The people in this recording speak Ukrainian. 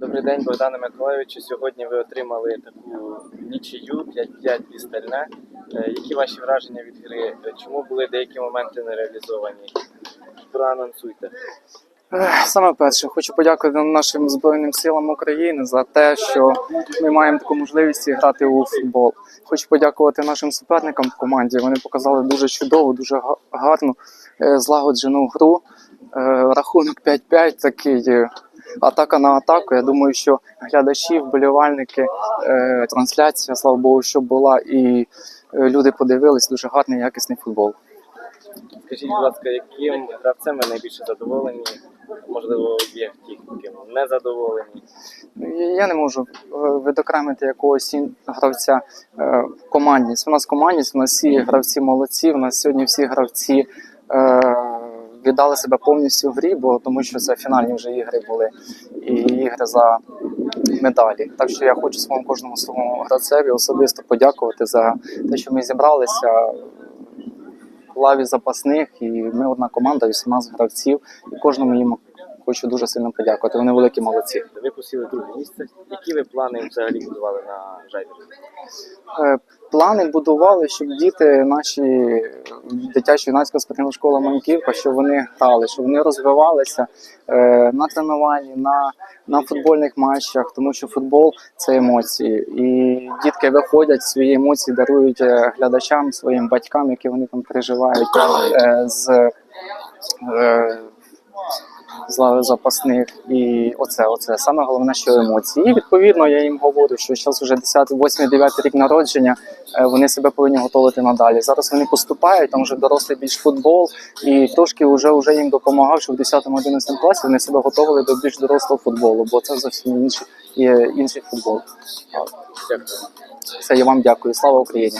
Добрий день, Богдане Миколайовичу. Сьогодні ви отримали таку нічию 5-5 і стальне. Е, Які ваші враження від гри? Е, Чому були деякі моменти не реалізовані? Проанонсуйте. Саме перше, хочу подякувати нашим Збройним силам України за те, що ми маємо таку можливість грати у футбол. Хочу подякувати нашим суперникам в команді. Вони показали дуже чудову, дуже га- гарну, е, злагоджену гру. Е, Рахунок 5-5 такий. Атака на атаку. Я думаю, що глядачі, вболівальники, е, трансляція, слава Богу, що була, і е, люди подивились дуже гарний, якісний футбол. Скажіть, будь ласка, яким гравцем ви найбільше задоволені? Можливо, є ті, ким не задоволені. Я не можу е, відокремити якогось гравця командність. У нас командність, у нас всі гравці молодці. У нас сьогодні всі гравці віддали себе повністю в грі, бо тому що це фінальні вже ігри були і ігри за медалі. Так що я хочу своєму кожному своєму гравцеві особисто подякувати за те, що ми зібралися в лаві запасних, і ми одна команда, 18 гравців, і кожному їм хочу дуже сильно подякувати. Вони великі молодці. Ви посіли друге місце. Які ви плани взагалі будували на жайвері? Плани будували, щоб діти наші дитяча юнацька спортивна школа Маньківка, щоб вони грали, щоб вони розвивалися е, на тренуванні, на, на футбольних матчах, тому що футбол це емоції. І дітки виходять, свої емоції дарують е, глядачам, своїм батькам, які вони там переживають е, з. З лави запасних, і оце, оце саме головне, що емоції. І відповідно я їм говорю, що зараз вже 10, 8, 9 рік народження, е, вони себе повинні готувати надалі. Зараз вони поступають, там вже дорослий більш футбол, і трошки вже, вже їм допомагав, що в 10-11 класі вони себе готували до більш дорослого футболу, бо це зовсім інший, інший футбол. Дякую. Все, я вам дякую. Слава Україні!